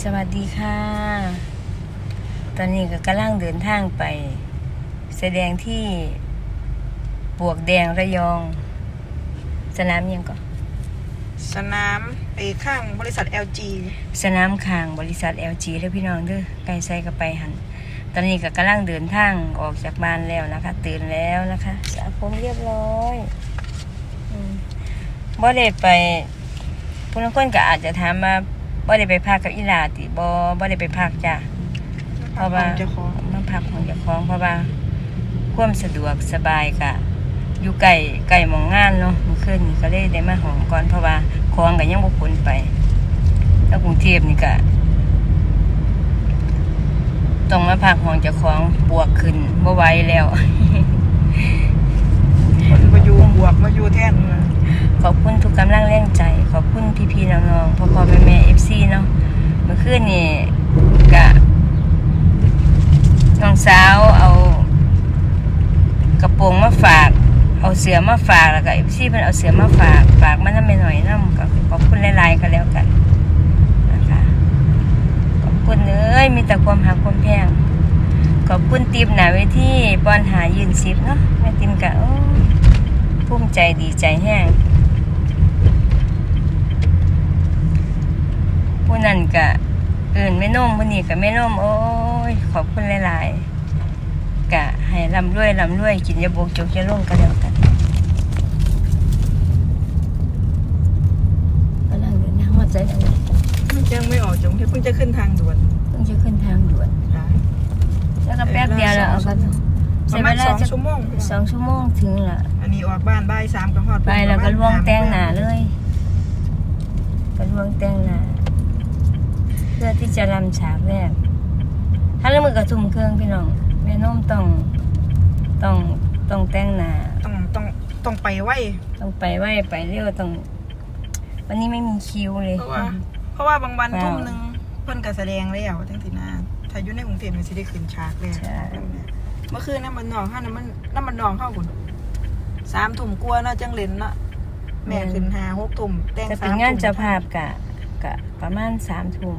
สวัสดีค่ะ ตอนนี้ก็กำลังเดินทางไป แสดงที่บวกแดงระยอง สนามยังก็ สนามไอ้ข้างบริษัท LG สนามคางบริษัท LG แล้วพี่น้องเด้อไกลใส่ก็ไปหัน ตอนนี้ก็กำลังเดินทางออกจากบ้านแล้วนะคะ ตื่นแล้วนะคะสระผมเรียบร้อยอืมบ่ได้ไปผู้นักคนก็อาจจะถามว่า บ่ได้ไปพักกับอีหลาติบ่บ่ได้ไปพักจ้ะเพราะว่าเจ้าของมาพักของเจ้าของเพราะว่าความสะดวกสบายกะอยู่ไกลไกลหมองงานเนาะเมื่อคืนนี้ก็เลยได้มาหอมก่อนเพราะว่าของก็ยังบ่ขนไป แล้วกรุงเทพนี่ก็ต้องมาพักของเจ้าของบวกขึ้นบ่ไหวแล้วคนมาอยู่บวกมาอยู่แท่น ขอบคุณทุกกำลังแรงใจ ขอบคุณพี่ๆน้องๆพ่อพ่อแม่แม่เอฟซีเนาะเมื่อคืนนี่กะน้องสาวเอากระโปรงมาฝาก เอาเสือมาฝากแล้วก็เอฟซีเพิ่นเอาเสือมาฝากฝากมันน้ำไปหน่อยน้ำก็ขอบคุณหลายๆก็แล้วกันนะคะขอบคุณเอ้ยมีแต่ความหักความแพงขอบคุณติมหนาเวทีบอลหายืนสิบเนาะแม่ติมกะโอ้ภูมิใจดีใจแห้ง ผู้นั้นก็เอื่นไม่นุ่มผู้นี้ก็ไม่นุ่มโอ้ย ขอบคุณหลายๆกะให้ลำรวยลำรวยกินยาบกจกยาลงก็แล้วกันกำลังเดินทางมาใจอันนี้ยังไม่ออกจงที่เพิ่งจะขึ้นทางด่วนเพิ่งจะขึ้นทางด่วนค่ะแล้วก็แป๊บเดียวแล้วเอาก็ปใช้ระเวมาณลาสองจะชั่วโมงสองชั่วโมงถึงละอันนี้ออกบ้านบ่ายสามก็ฮอดไปแล้วก็ล่วงแต่งหนาเลยก็ล่วงแต่งหนาเพื่อที่จะรำฉากแรกถ้าเรื่องมือกระทุ่มเครื่องพี่น้องแม่น้มต้องต้องต้องแต่งหนาต้องต้องต้องไปไวต้องไปไวไปเร็วต้อง วันนี้ไม่มีคิวเลย เพราะว่า เพราะว่าบางวันว้าวทุ่มหนึ่งเพิ่นก็แสดงแล้วทั้งทีหน้าถ้าอยู่ในกรุงเทพมันสิได้ขึ้นฉากแล้วใช่เมื่อคืนน้ำมันนองห้าน้ำมันน้ำมันนองเข้าคุณสามถุ่มกลัวเนาะจังเล่นเนาะแม่ขึ้นหาหกถุ่มแต่งจะสาเป็นมงานถุ่มเจ้าภาพกะกะประมาณสามทุ่ม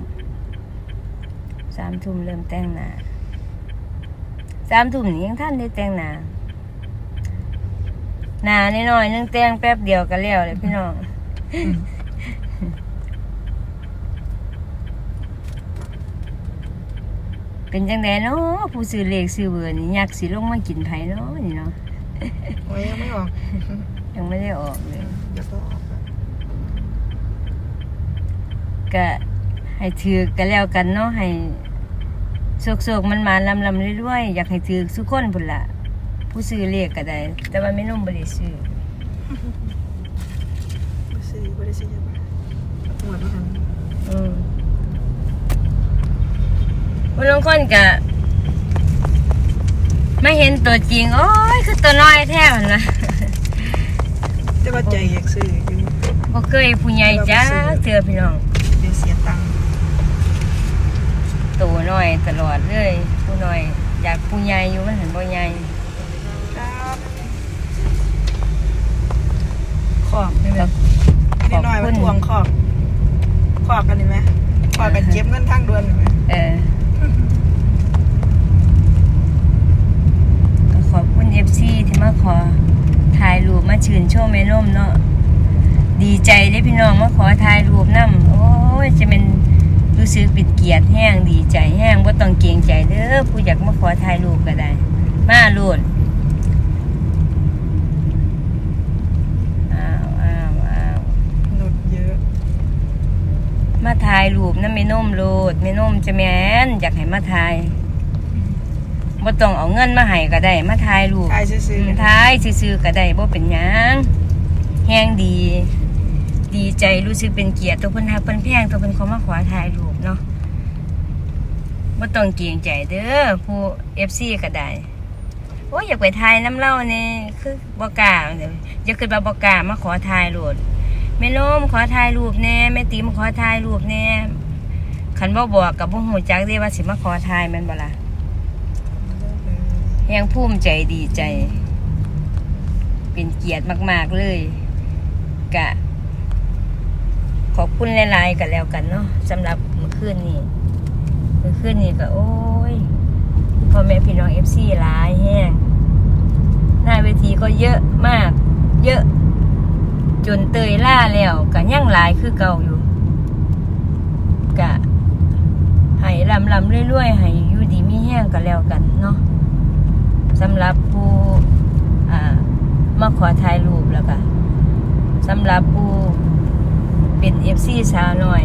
สามทุ่มเริ่มแต่งหนาสามทุ่มนี่ยังท่านได้แต่งหนาหนาน้อยๆนึงแต่งแป๊บเดียวก็แล้วเลยพี่น้องเป็นจังไดเนาะผู้ซื้อเลขซื้อเบอร์นี่อยากสิลงมากินไผเนาะนี่เนาะโอ้ยยังไม่ออก ยังไม่ได้ออกเลยเดี๋ยวก็ออกอะก็ ให้ถือกันแล้วกันเนาะให้โศกๆมันมาลำลำเรื่อยๆอยากให้ถือสุกคนพุ่นละผู้ซื้อเลขก็ได้ แต่ว่าไม่นุ่มบ่ได้ซื้อบ่ซื้อบ่ได้ซื้อมาหมดแล้วกันอืมคนลางคนก็ไม่เห็นตัวจริง โอ้ย คือตัวน้อยแท้มันนะแต่ว่าใจอยากซื้ออยู่บ่เคยผู้ใหญ่จ้าเจอพี่น้อง เดี๋ยวเสียตังค์ ตัวน้ อยตลอดเลยผู้น้อย อยากผู้ใหญ่อยู่มันเห็นบ่ใหญ่ครับขอบนี่ไหมขอบนิดหน่อยคุมาณทวงขอบ ขอบกันนี่ไหมขอบกันเก็บเงินทางด่วนนี่ไหมเออก็ขอบคุณ FC ที่มาขอถ่ายรูปมาชื่นชมแม่นมเนาะดีใจเด้พี่น้องมาขอถ่ายรูปนํโอ้ยจะเป็น รู้สึกเป็นเกียรติแห้งดีใจแห้งบ่ต้องเกรงใจเด้อผู้อยากมาขอถ่ายรูปก็ได้ มาโลดอ้าวอ้าวอ้าวหนุดเยอะ มาถ่ายรูปนะแม่นมโลดแม่นมจะแม่นอยากให้มาถ่ายบ่ต้องเอาเงินมาให้ก็ได้ มาถ่ายรูปขายซื้อถ่ายซื่อๆก็ได้บ่เป็นหยังแฮงดี ดีใจรู้สึกเป็นเกียรติตัวเพิ่นฮักเพิ่นแพงตัวเพิ่นเขามาขอถ่ายรูปเนาะบ่ต้องเกรงใจเด้อผู้ FC ก็ได้โอ้ยอยากไปถ่ายน้ำเล่าเนี่ยคือบ่กล้าเด้อย่าคิดว่าบ่กล้ามาขอถ่ายรูปแม่นมขอถ่ายรูปแน่แม่ติ๋มขอถ่ายรูปแน่คันบ่บอกกับบ่ฮู้จักเด้ว่าสิมาขอถ่ายแม่นบ่ล่ะแฮงภูมิใจดีใจ เป็นเกียรติมาก ๆ เลย กะ คุณหลายๆกันแล้วกันเนาะสำหรับเมื่อคืนนี้เมื่อคืนนี้ก็โอ้ยพ่อแม่พี่น้องเอฟซีหลายแห้งหน้าเวทีก็เยอะมาก เยอะ จนเตยล่าแล้วก็ยังหลายคือเก่าอยู่กะให้ลำลำเรื่อยๆให้อยู่ดีมีแห้งกันแล้วกันเนาะสำหรับผู้อ่ามาขอถ่ายรูปแล้วก็สำหรับผู้ เป็นเอฟซีสาวหน่อย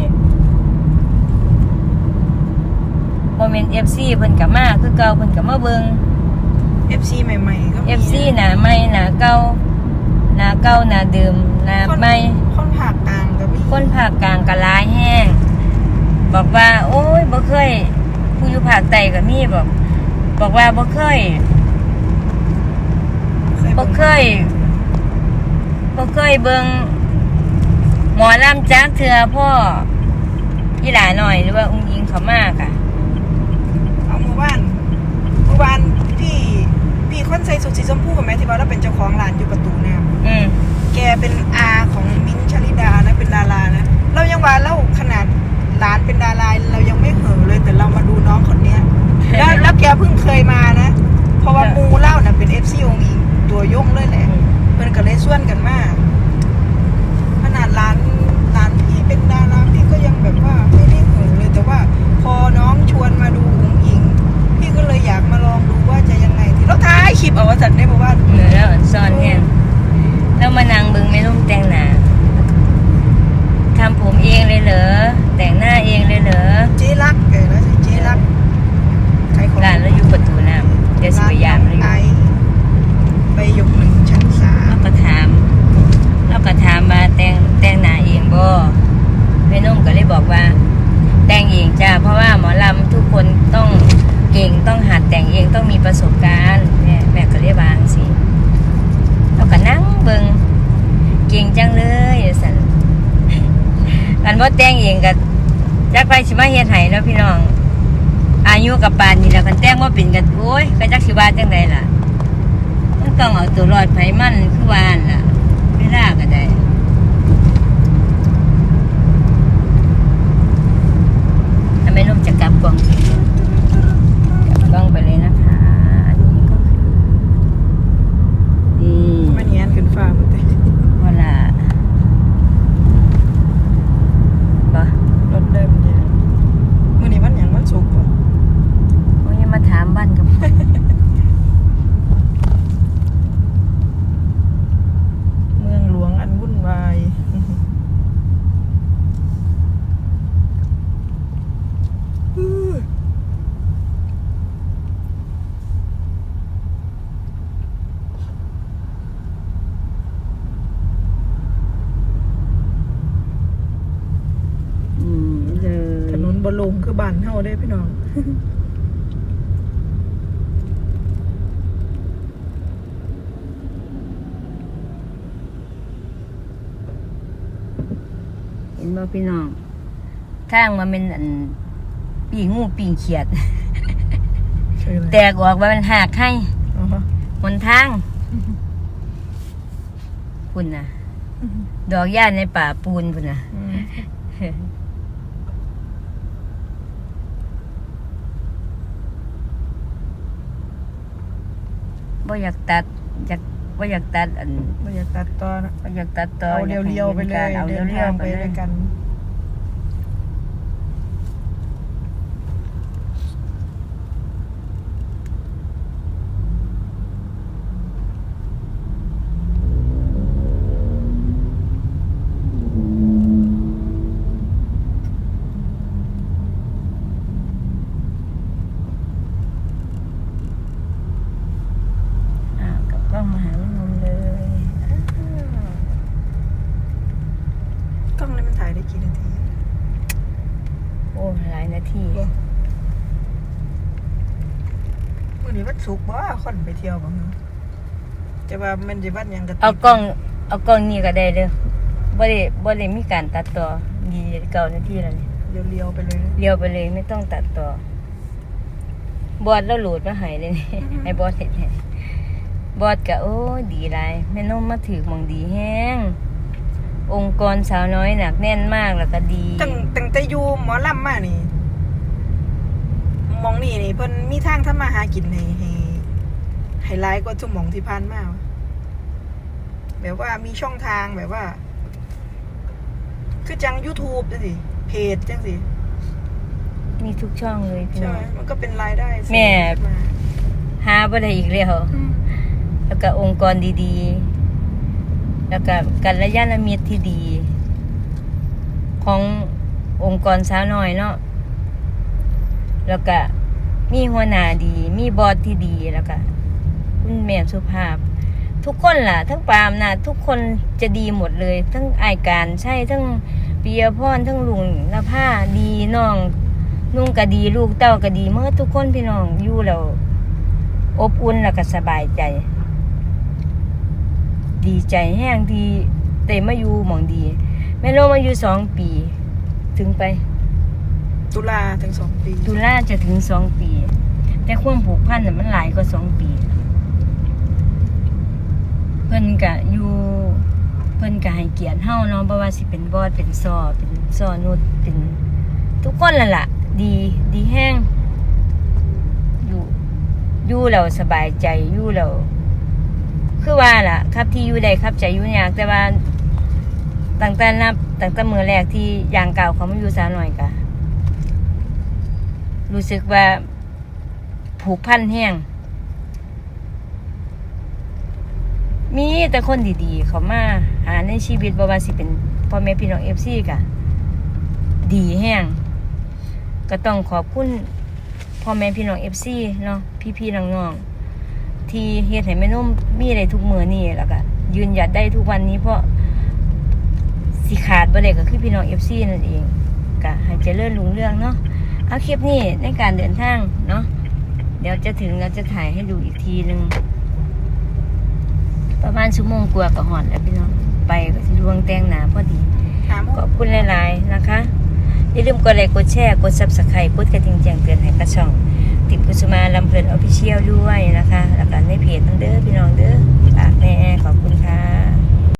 โมเมนต์เอฟซีเพิ่นกับมาคือเก่าเพิ่นกับมาเบิง FC ใหม่ๆก็มีเอฟซีหนาใหม่หนาเก่าหนาเก่าหนาเดิมหนาคนใหม่คนภาคกลางก็มีคนภาคกลางก็หลายแห้งบอกว่า โอ้ยบ่เคย ผู้อยู่ภาคใต้ก็มีบอก บอกว่าบ่เคยบ่เคยบ่เคยเบิ่ง หมอลำจักเทือพ่ออีหลาหน่อยหรือว่าอุ้งยิงเขามากอะเอาเมื่อวานเมื่อวานพี่พี่คนใส่สุดสีชมพูกับแม่ที่ว่าเราเป็นเจ้าของร้านอยู่ประตูน้ำอืมแกเป็นอาของมิ้นท์ชลิดานะเป็นดารานะเรา ซ่อนแห้งแล้วมานั่งเบิ่งแม่นุ่มแต่งหน้าทำผมเองเลยเหรอ แต่งหน้าเองเลยเหรอเจ๊รักเออแล้วเจ๊รักใครของร้านเราอยู่ประตูน้ำเดี๋ยวสิพยายามเลยไอไปยกหนึ่งชั้นสามเราก็ถามเราก็ถามมาแต่งแต่งหน้าเองบ่แม่นุ่มก็เลยบอกว่า แต่งเองจ้าเพราะว่าหมอลำทุกคนต้องเก่งต้องหัดแต่งเองต้องมีประสบการณ์แม่แม่ก็เรียกวาจั่งสิเรา ก็นั่งเบิงเก่งจังเลยสันกันว่าแต่งเองกับจักไปสิมาเฮ็ดไห้แล้วพี่น้อง อายุกับปานนี่แล้วกันแต่งว่าเป็นกันโอ้ยก็จักสิว่าจังไดล่ะ มันต้องเอาตัวรอดไผมันคือวานล่ะเวลาก็ได้ทำไมนุ่มจะกลับกล่องกลับกล้องไปเลยนะคะ อันนี้ก็คือนี่ มันเนียนขึ้นฟ้าหมดเลย เวลาบ่ รถเดิมเดียวมื่อนี้มันหยังมันสุกบ่ โอ้ยมาถามบ้านกับ เมืองหลวงอันวุ่นวายอื้อ อืมเลย ถนนบลงคือบ้านเฮา ได้พี่น้องเห็นบ่พี่น้องทางมันเป็นอันปีงงูปีงเขียดคืออะไรแตกออกว่ามันหักให้อ๋อฮะหนทาง คุณน่ะดอกหญ้าในป่าปูนคุณน่ะ บ่อยากตัดอยากบ่อยากตัดอันบ่อยากตัดต่อนะบ่อยากตัดต่อเอาเรียวๆไปเลยเอาเดิเรีนยวทางๆไปไปเลด้วยยกัน อ่ากับกล้องมาหาแม่นมเลย กล้องนี้มันถ่ายได้กี่นาที โอ้หลาย นาทีมื่อนี้วันศุกร์บ่คนไปเที่ยวบ่ฮะจะว่ามันจะวันหยังกันเอากล้อง เอากล้องนี่ก็ได้เด้อบ่ได้บ่ได้มีการตัดต่อดีเก่านาทีแล้วนี่เรียวๆไปเลยนะเลี้ยวไปเลยไม่ต้องตัดต่อ บอดแล้วโหลดมาใหายเลยนี่ไอ้บอดเห็นบอดกะโอ้ยดีไรแม่นมมาถือหมองดีแห้งโองค์กรสาวน้อยหนักแน่นมากแล้วก็ดีตั้งตั้งแต่อยู่หมอลำมานี่ห มองนี่นี่เพิ่นมีทางทำมาหากินให้ให้ให้หลายกว่าทุกหมองที่ผ่านมาวะแบบว่ามีช่องทางแบบว่า คือจัง YouTube จังสิเพจจังสิมีทุกช่องเลยพี่ใช่น้ไหอมงมันก็เป็นรายได้เสริแม่ขึ้นมาหาบ่ได้อีกแล้วอืมแล้วก็องค์กรดีๆ แล้วก็กัลยาณมิตรที่ดี ขององค์กรสาวน้อยเนาะ แล้วก็มีหัวหน้าดี มีบอสที่ดีแล้วก็คุณแม่สุภาพ ทุกคนล่ะ ทั้งปามนะทุกคนจะดีหมดเลย ทั้งอายการใช่ทั้งปียพรทั้งลุงนภาดีน้องนุ่งก็ดีลูกเต้าก็ดีเมื่อทุกคนพี่น้องอยู่แล้วอบอุ่นแล้วก็สบายใจ ดีใจแห้งที่ได้มาอยู่หมองดี แม่โลมาอยู่สองปี ถึงไป ตุลาถึงสองปีตุลาจะถึงสองปี แต่ความผูกพันน่ะมันหลายกว่าสองปี เพิ่นกะอยู่เพิ่นกะให้เกียรติเฮาเนาะบ่ว่าสิเป็นบอดเป็นซอเป็นซอนุดเป็นทุกคนละล่ะ ดีดีแห้งอยู่อยู่แล้วสบายใจอยู่แล้วคือว่าล่ะ ครับที่อยู่ได้ครับใจอยู่ยากแต่ว่าตั้งแต่นับตั้งแต่มือแรกที่ยางเก่าเขามาอยู่สาหน่อยกะ รู้สึกว่าผูกพันแห้ง มีแต่คนดีๆ เขามาหาในชีวิตบ่ว่าสิเป็นพ่อแม่พี่น้องเอฟซีกะ ดีแห้ง ก็ต้องขอบคุณพ่อแม่พี่น้องเอฟซีเนาะพี่ๆน้องๆ ที่เฮ็ดให้แม่นุ่มมีอะได้ทุกมือนี่แล้วก็ยืนหยัดได้ทุกวันนี้เพราะสิขาดบ่ได้ก็คือพี่น้องเอฟซีนั่นเองก็ให้เจริญรุ่งเรื่องเนาะ เอาคลิปนี้ในการเดินทางเนาะเดี๋ยวจะถึงเราจะถ่ายให้ดูอีกทีนึงประมาณชั่วโมงกว่าก็หอดแล้วพี่น้องไปก็สิดวงแต่งหนาพอดีถามขอบคุณหลายๆนะคะอย่าลืมกดไลค์กดแชร์กด subscribe กดกระดิ่งแจ้งเตือนให้กระช่อง ติดกุสุมาลำเพลินออฟฟิเชียลด้วยนะคะแล้วก็ในเพจนั่นเด้อพี่น้องเด้อฝากแน่ขอบคุณค่ะ